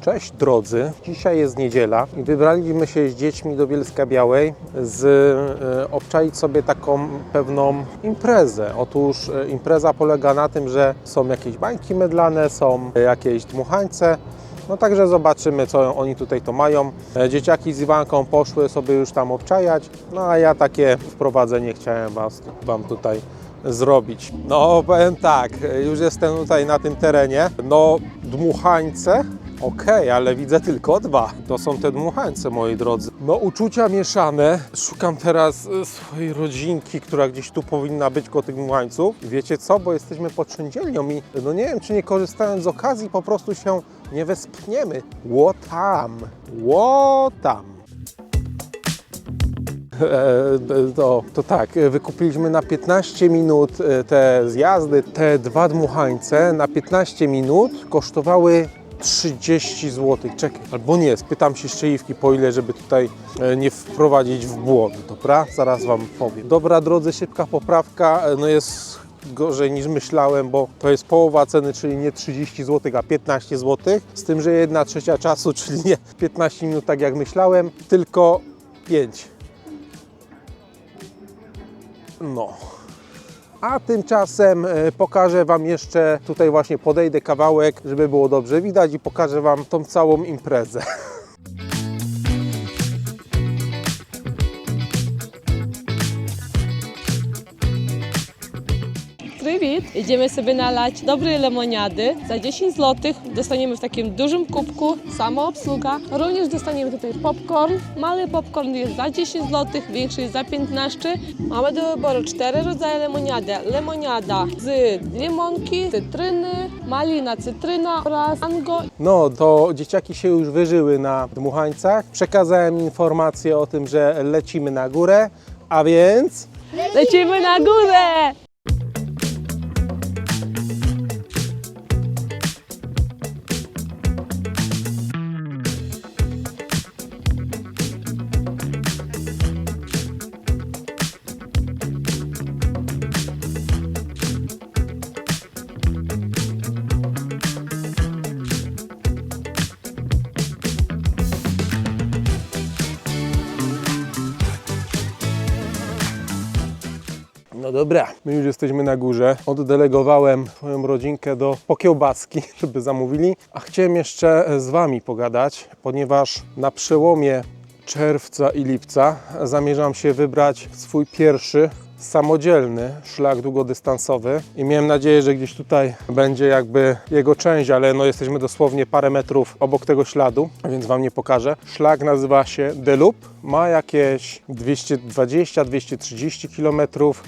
Cześć drodzy, dzisiaj jest niedziela i wybraliśmy się z dziećmi do Bielska Białej z e, obczaić sobie taką pewną imprezę. Otóż e, impreza polega na tym, że są jakieś bańki mydlane, są jakieś dmuchańce. No także zobaczymy, co oni tutaj to mają. E, Dzieciaki z Iwanką poszły sobie już tam obczajać, no a ja takie wprowadzenie chciałem was, Wam tutaj zrobić. No powiem tak, już jestem tutaj na tym terenie. No dmuchańce, okej, ale widzę tylko dwa. To są te dmuchańce, moi drodzy. No uczucia mieszane. Szukam teraz e, swojej rodzinki, która gdzieś tu powinna być koło tych dmuchańców. Wiecie co, bo jesteśmy pod szyndzielnią i no nie wiem, czy nie korzystając z okazji po prostu się nie wespchniemy. Ło tam, ło tam. E, To, to tak, e, wykupiliśmy na 15 minut e, te zjazdy. Te dwa dmuchańce na 15 minut kosztowały 30 zł. Czekaj, albo nie, spytam się szczęiwki po ile, żeby tutaj e, nie wprowadzić w błąd, dobra? Zaraz Wam powiem. Dobra, drodzy, szybka poprawka, e, no jest gorzej niż myślałem, bo to jest połowa ceny, czyli nie 30 zł, a 15 zł. Z tym, że jedna trzecia czasu, czyli nie 15 minut, tak jak myślałem, tylko 5. No. A tymczasem e, pokażę Wam jeszcze, tutaj właśnie podejdę kawałek, żeby było dobrze widać i pokażę Wam tą całą imprezę. Привіт! Idziemy sobie nalać dobrej lemoniady. Za 10 zł dostaniemy w takim dużym kubku samoobsługa. Również dostaniemy tutaj popcorn. Mały popcorn jest za 10 zł, większy jest za 15. Mamy do wyboru cztery rodzaje lemoniady. Lemoniada z limonki, cytryny, malina, cytryna oraz mango No, to dzieciaki się już wyżyły na dmuchańcach. Przekazałem informację o tym, że lecimy na górę, a więc... Lecimy na górę! No dobra, my już jesteśmy na górze. Oddelegowałem swoją rodzinkę do pokiełbaski, żeby zamówili. A chciałem jeszcze z Wami pogadać, ponieważ na przełomie czerwca i lipca zamierzam się wybrać swój pierwszy samodzielny szlak długodystansowy i miałem nadzieję, że gdzieś tutaj będzie jakby jego część, ale no jesteśmy dosłownie parę metrów obok tego śladu, więc Wam nie pokażę. Szlak nazywa się Delup, ma jakieś 220-230 km.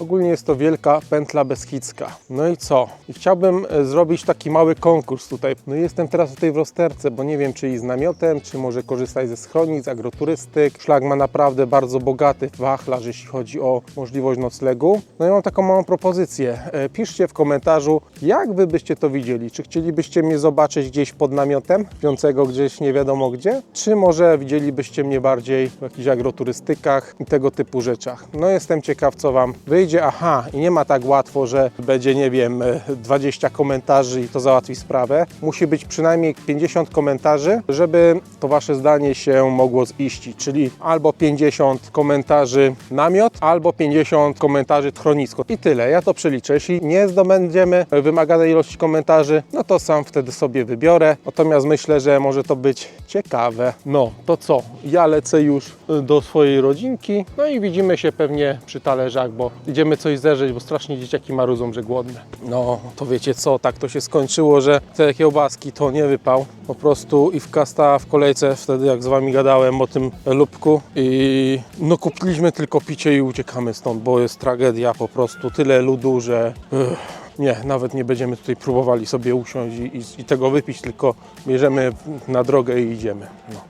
Ogólnie jest to wielka pętla beskidzka. No i co? I chciałbym e, zrobić taki mały konkurs tutaj. No i jestem teraz tutaj w rozterce, bo nie wiem czy iść z namiotem, czy może korzystać ze schronisk, agroturystyk. Szlak ma naprawdę bardzo bogaty wachlarz, jeśli chodzi o możliwość noclegu. No i mam taką małą propozycję. E, Piszcie w komentarzu, jak Wy byście to widzieli. Czy chcielibyście mnie zobaczyć gdzieś pod namiotem, piącego gdzieś nie wiadomo gdzie, czy może widzielibyście mnie bardziej w jakichś agroturystykach i tego typu rzeczach. No jestem ciekaw, co Wam wyjdzie. Aha, i nie ma tak łatwo, że będzie, nie wiem, e, 20 komentarzy i to załatwi sprawę. Musi być przynajmniej 50 komentarzy, żeby to Wasze zdanie się mogło ziścić, czyli albo 50 komentarzy namiot, albo 50 komentarzy schronisko. I tyle, ja to przeliczę. Jeśli nie zdobędziemy wymaganej ilości komentarzy, no to sam wtedy sobie wybiorę. Natomiast myślę, że może to być ciekawe. No, to co? Ja lecę już y, do swojej rodzinki, no i widzimy się pewnie przy talerzach, bo idziemy coś zerzeć, bo strasznie dzieciaki marudzą, że głodne. No, to wiecie co, tak to się skończyło, że te kiełbaski to nie wypał. Po prostu i w kasta w kolejce wtedy jak z Wami gadałem o tym lubku i no kupiliśmy tylko picie i uciekamy stąd, bo jest tragedia po prostu, tyle ludu, że... Ugh. Nie, nawet nie będziemy tutaj próbowali sobie usiąść i, i, i tego wypić, tylko bierzemy na drogę i idziemy. No.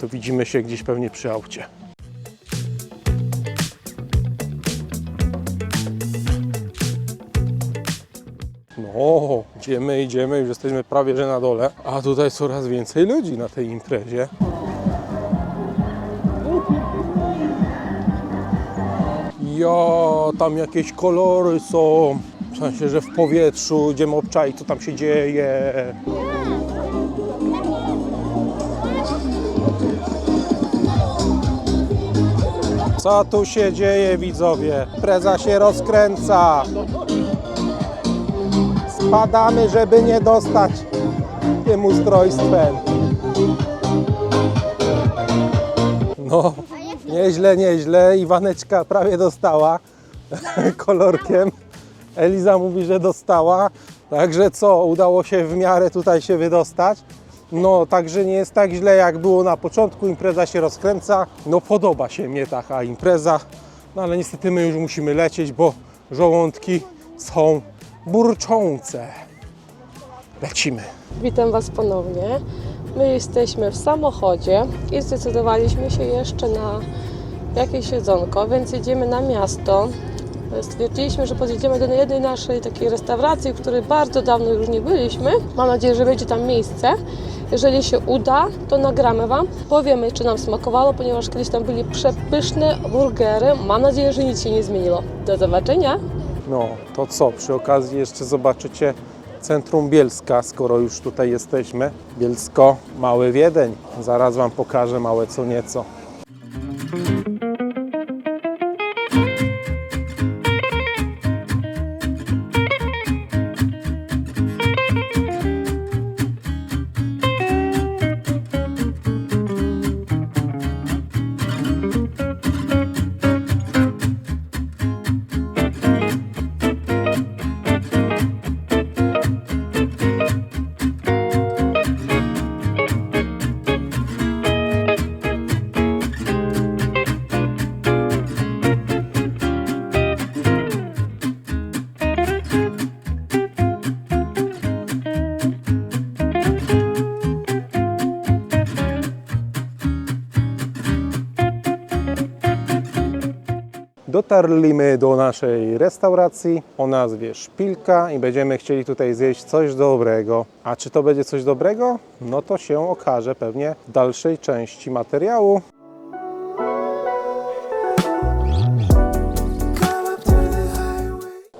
To widzimy się gdzieś pewnie przy aucie. No, idziemy, idziemy, już jesteśmy prawie że na dole, a tutaj coraz więcej ludzi na tej imprezie. ja, tam jakieś kolory są. W sensie, że w powietrzu, idziemy obczaj, co tam się dzieje. Co tu się dzieje, widzowie? Preza się rozkręca. Spadamy, żeby nie dostać tym ustrojstwem. No nieźle, nieźle. Iwaneczka prawie dostała kolorkiem. Eliza mówi, że dostała. Także co, udało się w miarę tutaj się wydostać. No, także nie jest tak źle, jak było na początku. Impreza się rozkręca. No, podoba się mnie taka impreza. No, ale niestety my już musimy lecieć, bo żołądki są burczące. Lecimy. Witam Was ponownie. My jesteśmy w samochodzie i zdecydowaliśmy się jeszcze na jakieś jedzonko, więc jedziemy na miasto. Stwierdziliśmy, że podjedziemy do jednej naszej takiej restauracji, w której bardzo dawno już nie byliśmy. Mam nadzieję, że będzie tam miejsce. Jeżeli się uda, to nagramy Wam. Powiemy, czy nam smakowało, ponieważ kiedyś tam byli przepyszne burgery. Mam nadzieję, że nic się nie zmieniło. Do zobaczenia! No, to co? Przy okazji jeszcze zobaczycie centrum Bielska, skoro już tutaj jesteśmy. Bielsko, Mały Wiedeń. Zaraz Wam pokażę małe co nieco. Dotarliśmy do naszej restauracji o nazwie Szpilka i będziemy chcieli tutaj zjeść coś dobrego. A czy to będzie coś dobrego? No to się okaże pewnie w dalszej części materiału.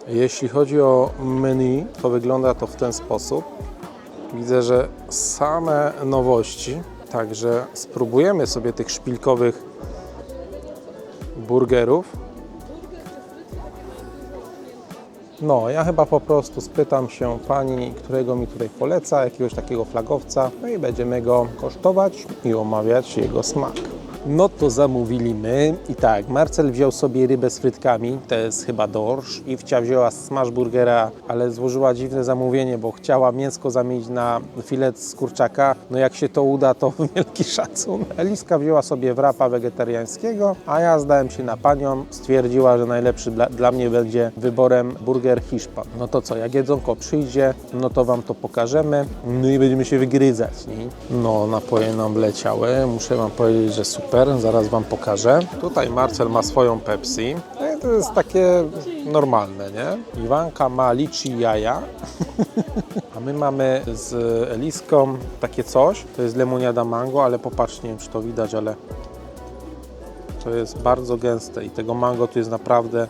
Jeśli chodzi o menu, to wygląda to w ten sposób. Widzę, że same nowości, także spróbujemy sobie tych szpilkowych burgerów. No, ja chyba po prostu spytam się pani, którego mi tutaj poleca, jakiegoś takiego flagowca, no i będziemy go kosztować i omawiać jego smak. No to zamówili my i tak, Marcel wziął sobie rybę z frytkami, to jest chyba dorsz, Iwcia wzięła smash burgera, ale złożyła dziwne zamówienie, bo chciała mięsko zamienić na filet z kurczaka, no jak się to uda, to wielki szacun. Eliska wzięła sobie wrapa wegetariańskiego, a ja zdałem się na panią, stwierdziła, że najlepszy dla, dla mnie będzie wyborem burger Hiszpan. No to co, jak jedzonko przyjdzie, no to Wam to pokażemy, no i będziemy się wygryzać, nie? No, napoje nam leciały, muszę Wam powiedzieć, że super, zaraz Wam pokażę. Tutaj Marcel ma swoją Pepsi, no i to jest takie normalne, nie? Iwanka ma liczy jaja, a my mamy z Eliską takie coś, to jest lemoniada mango, ale popatrzcie, nie wiem czy to widać, ale to jest bardzo gęste i tego mango tu jest naprawdę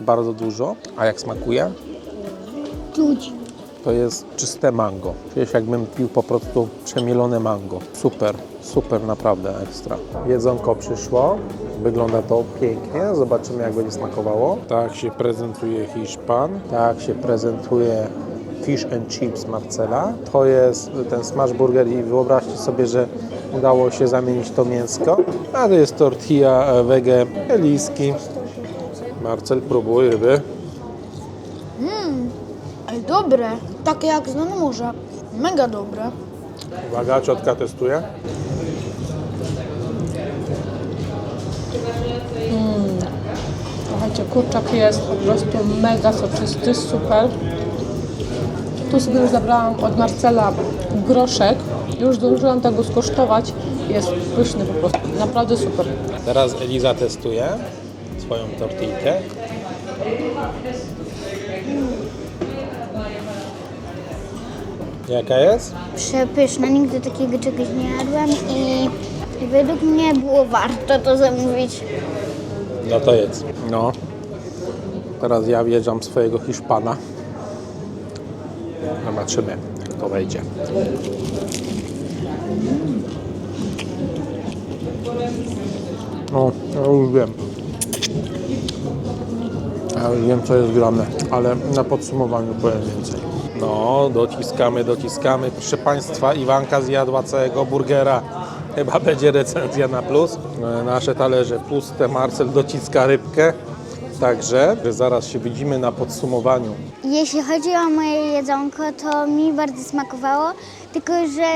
bardzo dużo. A jak smakuje? Czuć. To jest czyste mango. Czujesz jakbym pił po prostu przemielone mango. Super, super, naprawdę ekstra. Jedzonko przyszło. Wygląda to pięknie. Zobaczymy jak będzie smakowało. Tak się prezentuje Hiszpan. Tak się prezentuje Fish and Chips Marcela. To jest ten smash burger i wyobraźcie sobie, że udało się zamienić to mięsko. A to jest tortilla e, wege Eliski. Marcel, próbuj ryby. Ale dobre. Takie jak z morza. Mega dobre. Uwaga, ciotka testuje. Kurczak jest po prostu mega soczysty, super. Tu sobie już zabrałam od Marcela groszek. Już zdążyłam tego skosztować. Jest pyszny po prostu. Naprawdę super. Teraz Eliza testuje swoją tortilkę. Jaka jest? Przepyszne, nigdy takiego czegoś nie jadłem i według mnie było warto to zamówić. No to jest. No. Teraz ja wjeżdżam swojego Hiszpana. Zobaczymy, jak to wejdzie. No, ja już wiem. Ja już wiem, co jest grane, ale na podsumowaniu powiem więcej. No, dociskamy, dociskamy. Proszę Państwa, Iwanka zjadła całego burgera. Chyba będzie recenzja na plus. Nasze talerze puste, Marcel dociska rybkę. Także zaraz się widzimy na podsumowaniu. Jeśli chodzi o moje jedzonko, to mi bardzo smakowało, tylko że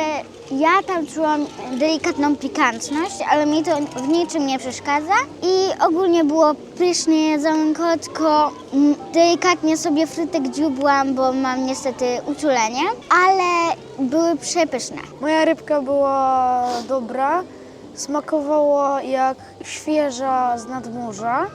ja tam czułam delikatną pikantność, ale mi to w niczym nie przeszkadza. I ogólnie było pyszne jedzonko, tylko mm, delikatnie sobie frytek dziubłam, bo mam niestety uczulenie, ale były przepyszne. Moja rybka była dobra. Smakowała jak świeża z nadmorza.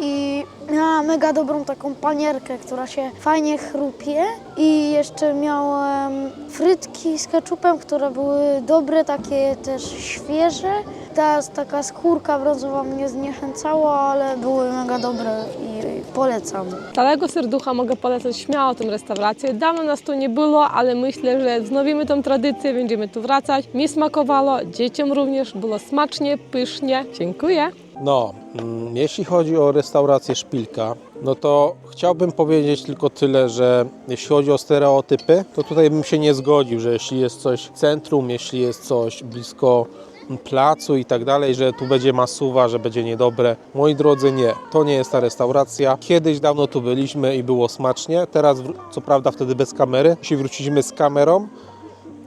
I miała mega dobrą taką panierkę, która się fajnie chrupie. I jeszcze miałem frytki z keczupem, które były dobre, takie też świeże. Ta taka skórka brązowa mnie zniechęcała, ale były mega dobre i polecam. Całego serducha mogę polecać śmiało tę restaurację. Dawno nas tu nie było, ale myślę, że wznowimy tą tradycję, będziemy tu wracać. Mi smakowało, dzieciom również, było smacznie, pysznie. Dziękuję. No, mm, jeśli chodzi o restaurację Szpilka, no to chciałbym powiedzieć tylko tyle, że jeśli chodzi o stereotypy, to tutaj bym się nie zgodził, że jeśli jest coś w centrum, jeśli jest coś blisko placu i tak dalej, że tu będzie masuwa, że będzie niedobre. Moi drodzy, nie. To nie jest ta restauracja. Kiedyś dawno tu byliśmy i było smacznie. Teraz, co prawda, wtedy bez kamery. Jeśli wróciliśmy z kamerą,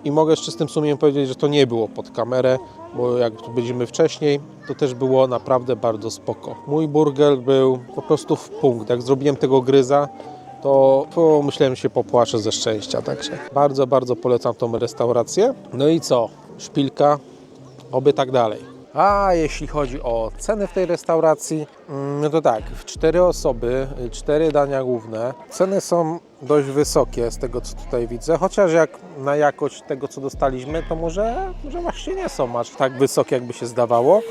i mogę z czystym sumieniem powiedzieć, że to nie było pod kamerę, bo jak tu byliśmy wcześniej, to też było naprawdę bardzo spoko. Mój burger był po prostu w punkt. Jak zrobiłem tego gryza, to pomyślałem się popłaczę ze szczęścia. Także bardzo, bardzo polecam tą restaurację. No i co? Szpilka, oby tak dalej. A jeśli chodzi o ceny w tej restauracji, mm, no to tak, w cztery osoby, cztery dania główne. Ceny są dość wysokie z tego co tutaj widzę, chociaż jak na jakość tego co dostaliśmy, to może, może właśnie nie są aż tak wysokie jakby się zdawało.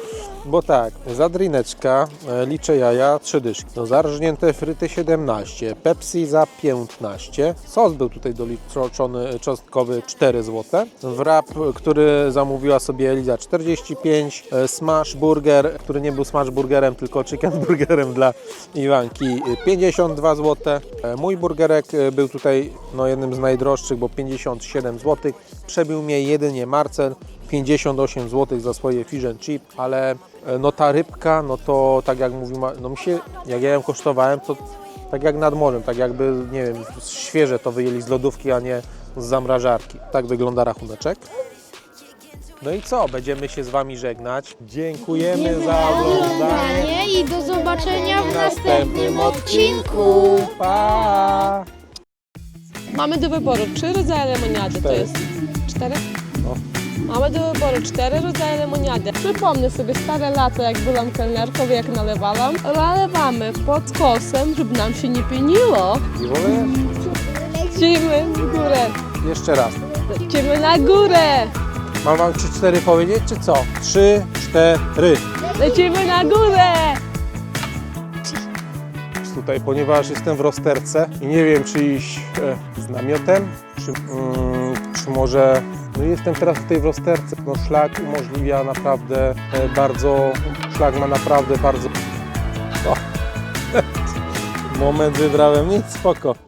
Bo tak, za drineczka e, liczę jaja 3 dyszki, no zarżnięte fryty 17, Pepsi za 15, sos był tutaj doliczony e, czosnkowy 4 zł, wrap, który zamówiła sobie Eliza 45, e, smash burger, który nie był smash burgerem, tylko chicken burgerem dla Iwanki e, 52 zł. E, Mój burgerek e, był tutaj no, jednym z najdroższych, bo 57 zł. Przebił mnie jedynie Marcel, 58 zł za swoje fish and chip, ale e, no ta rybka, no to tak jak mówi, Ma- no mi się, jak ja ją kosztowałem, to tak jak nad morzem, tak jakby, nie wiem, świeże to wyjęli z lodówki, a nie z zamrażarki. Tak wygląda rachuneczek. No i co, będziemy się z Wami żegnać. Dziękujemy za oglądanie. i do zobaczenia W następnym odcinku. Pa! Mamy do wyboru trzy rodzaje lemoniady. To Cztery. jest cztery? Mamy do wyboru cztery rodzaje lemoniady. Przypomnę sobie stare lata, jak byłam kelnerką, jak nalewałam. Nalewamy pod kosem, żeby nam się nie pieniło. I w ogóle Lecimy w górę. jeszcze raz. Lecimy na górę. Mam Wam 3-4 powiedzieć, czy co? 3, 4. Lecimy na górę. Tutaj, ponieważ jestem w rozterce i nie wiem, czy iść e, z namiotem, czy, mm, czy może... No jestem teraz tutaj w rozterce. No szlak umożliwia naprawdę e, bardzo... Szlak ma naprawdę bardzo... O. Moment wybrałem, nic, spoko.